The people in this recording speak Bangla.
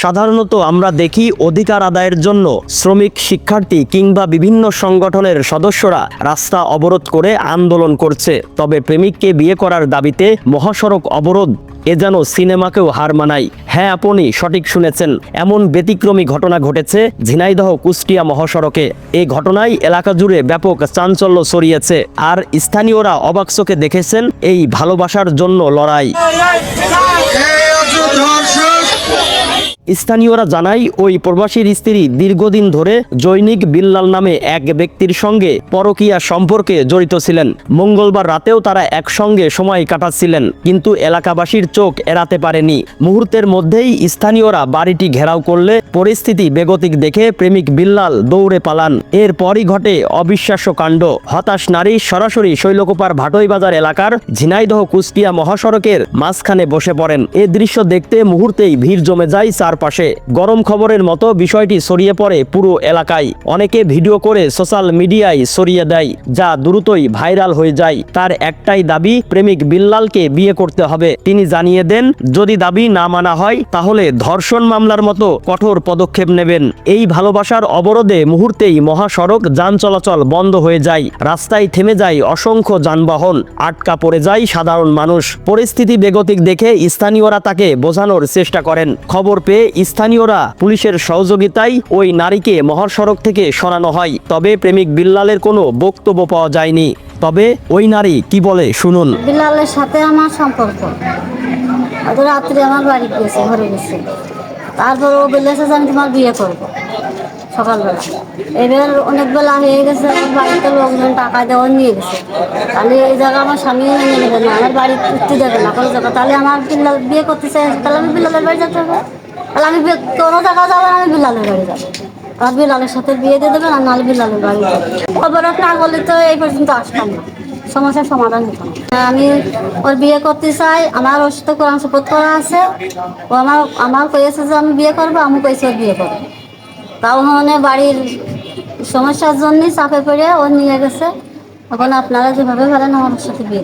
সাধারণত আমরা দেখি অধিকার আদায়ের জন্য শ্রমিক শিক্ষার্থী কিংবা বিভিন্ন সংগঠনের সদস্যরা রাস্তা অবরোধ করে আন্দোলন করছে। তবে প্রেমিককে বিয়ে করার দাবিতে মহাসড়ক অবরোধ, এ যেন সিনেমাকেও হার মানায়। হ্যাঁ আপনি সঠিক শুনেছেন। এমন ব্যতিক্রমী ঘটনা ঘটেছে ঝিনাইদহ কুষ্টিয়া মহাসড়কে। এই ঘটনায় এলাকা জুড়ে ব্যাপক চাঞ্চল্য ছড়িয়েছে। আর স্থানীয়রা অবাক চোখে দেখেছেন এই ভালোবাসার জন্য লড়াই। স্থানীয়রা জানায়, ওই প্রবাসীর স্ত্রী দীর্ঘদিন ধরে জৈনিক বিল্লাল নামে এক ব্যক্তির সঙ্গে পরকীয়া সম্পর্কে জড়িত ছিলেন। মঙ্গলবার রাতেও তারা একসঙ্গে সময় কাটাচ্ছিলেন, কিন্তু এলাকাবাসীর চোখ এড়াতে পারেনি। মুহূর্তের মধ্যেই স্থানীয়রা বাড়িটি ঘেরাও করলে পরিস্থিতি বেগতিক দেখে প্রেমিক বিল্লাল দৌড়ে পালান। এরপরই ঘটে অবিশ্বাস্য কাণ্ড। হতাশ নারী সরাসরি শৈলকুপার ভাটইবাজার এলাকার ঝিনাইদহ কুষ্টিয়া মহাসড়কের মাঝখানে বসে পড়েন। এ দৃশ্য দেখতে মুহূর্তেই ভিড় জমে যায় চারপাশে গরম খবরের মতো বিষয়টি ছড়িয়ে পড়ে পুরো এলাকায়। অনেকে ভিডিও করে সোশ্যাল মিডিয়ায় ছড়িয়ে দেয়, যা দ্রুতই ভাইরাল হয়ে যায়। তার একটাই দাবি, প্রেমিক বিল্লালকে বিয়ে করতে হবে। তিনি জানিয়ে দেন, যদি দাবি না মানা হয়, তাহলে ধর্ষণ মামলার মতো কঠোর পদক্ষেপ নেবেন। এই ভালোবাসার অবরোধে মুহূর্তেই মহাসড়ক যান চলাচল বন্ধ হয়ে যায়। রাস্তায় থেমে যায় অসংখ্য যানবাহন। আটকা পড়ে যায় সাধারণ মানুষ। পরিস্থিতি বেগতিক দেখে স্থানীয়রা তাকে বোঝানোর চেষ্টা করেন। খবর পেয়ে স্থানীয়রা পুলিশের সহযোগিতায় ওই নারীকে মহাসড়ক থেকে সরানো হয়। তবে প্রেমিক বিল্লালের কোনো বক্তব্য পাওয়া যায়নি। তবে ওই নারী কি বলে শুনুন। বিল্লালের সাথে আমার সম্পর্ক। রাত্রে আমার বাড়ি গেছে ঘরে গেছে তারপর ও বলেছে যে আমি তোমার বিয়ে করব সকালবেলা। এবার অনেক বেলা হয়ে গেছে বাড়িতে লোকজন টাকা দেওয়া নিয়ে গেছে। তাহলে এই জায়গা আমার স্বামী মেনে নেবে না, আমার বাড়ি উঠতে দেবে না। কোনো জায়গা তাহলে আমার বিল্লাল বিয়ে করতে চাই তাহলে আমি বিলালের বাড়ি যেতে হবে। তাহলে আমি কোনো জায়গা যাব না, আমি বিলালের বাড়ি যাব। আর বিলালের সাথে বিয়ে দিয়ে দেবেন আর নাহলে বিলালের বাড়ি অবরোধ না করলে তো এই পর্যন্ত আসতাম না। সমস্যার সমাধান হতো না। আমি ওর বিয়ে করতে চাই আমার ওর সাথে কোরআন শপথ করা আছে। ও আমার আমার কয়েছে যে আমি বিয়ে করব আমি কয়েছি ওর বিয়ে করব। তাও মানে বাড়ির সমস্যার জন্যই চাপে পড়ে ও নিয়ে গেছে। এখন আপনারা যেভাবে পারেন আমার সাথে বিয়ে